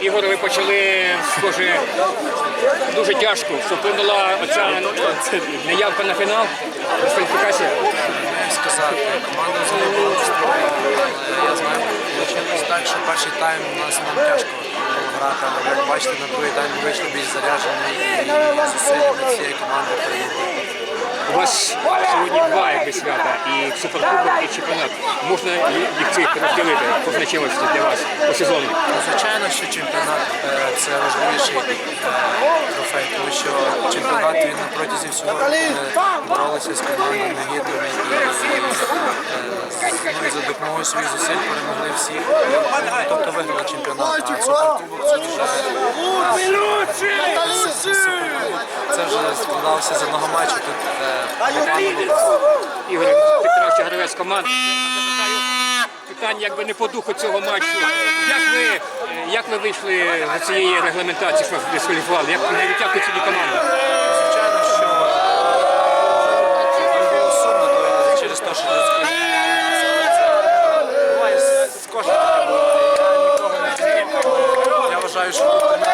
Ігор, ви почали, схоже, дуже тяжко. Вплинула оця неявка на фінал, дискваліфікація. Сказати, команда взагалі була настроєна, але я знаю, вийшло так, що перший тайм у нас нам тяжко було грати, але як бачите, на другий тайм ми вийшли більш заряджені і зусилля всієї команди прийняли. У вас сьогодні два якби свята, і суперкубок, і чемпіонат. Можна їх цих розділити по значимості для вас по сезону? Ну, Звичайно, що чемпіонат е, це важливіший е, трофей, тому що чемпіонат він на протязі всього боролися з командами гідними і, е, за допомогою своїх зусиль перемогли всіх. Ну, тобто виграли чемпіонат, а суперкубок це вже це вже складалося з одного матчу. Ігор Петрович Гравець команди. Питання якби не по духу цього матчу. Як ви е, як ви вийшли з цієї регламентації, що вас дискваліфували? Як не відтягли сюди команду? Звичайно, що е, було сумно, через те, що буває з кожного. Я вважаю, що.